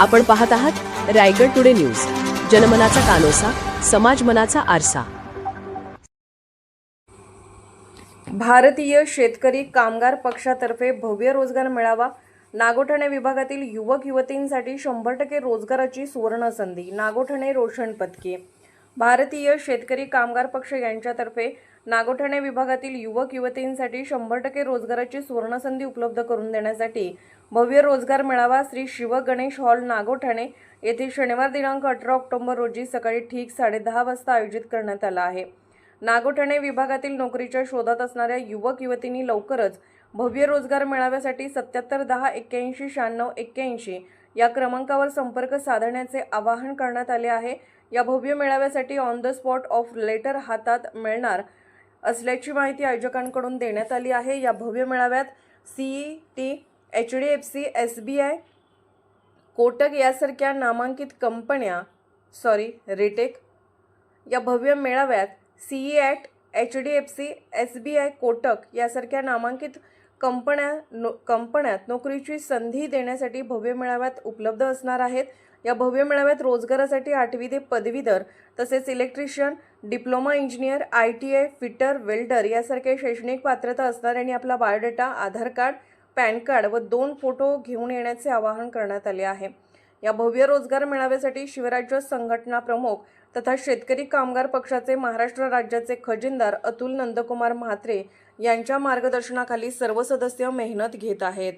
आपण पाहत आहात रायगड टुडे न्यूज. जनमनाचा कानोसा समाज मनाचा आरसा. भारतीय शेतकरी कामगार पक्षातर्फे भव्य रोजगार मेळावा. नागोठणे विभागातील युवक युवतींसाठी शंभर टक्के रोजगाराची सुवर्ण संधी. नागोठणे रोशन पदके भारतीय शेतकरी कामगार पक्ष यांच्यातर्फे नागोठणे विभागातील युवक युवतींसाठी शंभर टक्के रोजगाराची सुवर्णसंधी उपलब्ध करून देण्यासाठी भव्य रोजगार मेळावा श्री शिव गणेश हॉल नागोठणे येथे शनिवार दिनांक अठरा ऑक्टोबर रोजी सकाळी ठीक साडेदहा वाजता आयोजित करण्यात आला आहे. नागोठणे विभागातील नोकरीच्या शोधात असणाऱ्या युवक युवतींनी लवकरच भव्य रोजगार मेळाव्यासाठी सत्याहत्तर दहा एक्क्याऐंशी शहाण्णव एक्क्याऐंशी या क्रमांकावर संपर्क साधण्याचे आवाहन करण्यात आले आहे. या भव्य मेळाव्यासाठी on the spot offer letter हातात मिळणार असल्याची माहिती आयोजकांकडून देण्यात आली आहे. या भव्य मेळाव्यात CEAT H D F C S B I Kotak यासारख्या नामांकित कंपन्या सॉरी रिटेक या भव्य मेळाव्यात CEAT H D F C S B I Kotak यासारख्या नामांकित कंपन्या नो कंपन्यात नोकरीची संधी देण्यासाठी भव्य मेळाव्यात उपलब्ध असणार आहेत. या भव्य मेळाव्यात रोजगारासाठी आठवी ते पदवीधर तसेच electrician diploma engineer I T I fitter welder यासारख्या शैक्षणिक पात्रता असणाऱ्यांनी आपला biodata Aadhaar card pan card व दोन फोटो घेऊन येण्याचे आवाहन करण्यात आले आहे. या भव्य रोजगार मेळाव्यासाठी शिवराज्य संघटना प्रमुख तथा शेतकरी कामगार पक्षाचे महाराष्ट्र राज्याचे खजिनदार अतुल नंदकुमार म्हात्रे यांच्या मार्गदर्शनाखाली सर्व सदस्य मेहनत घेत आहेत.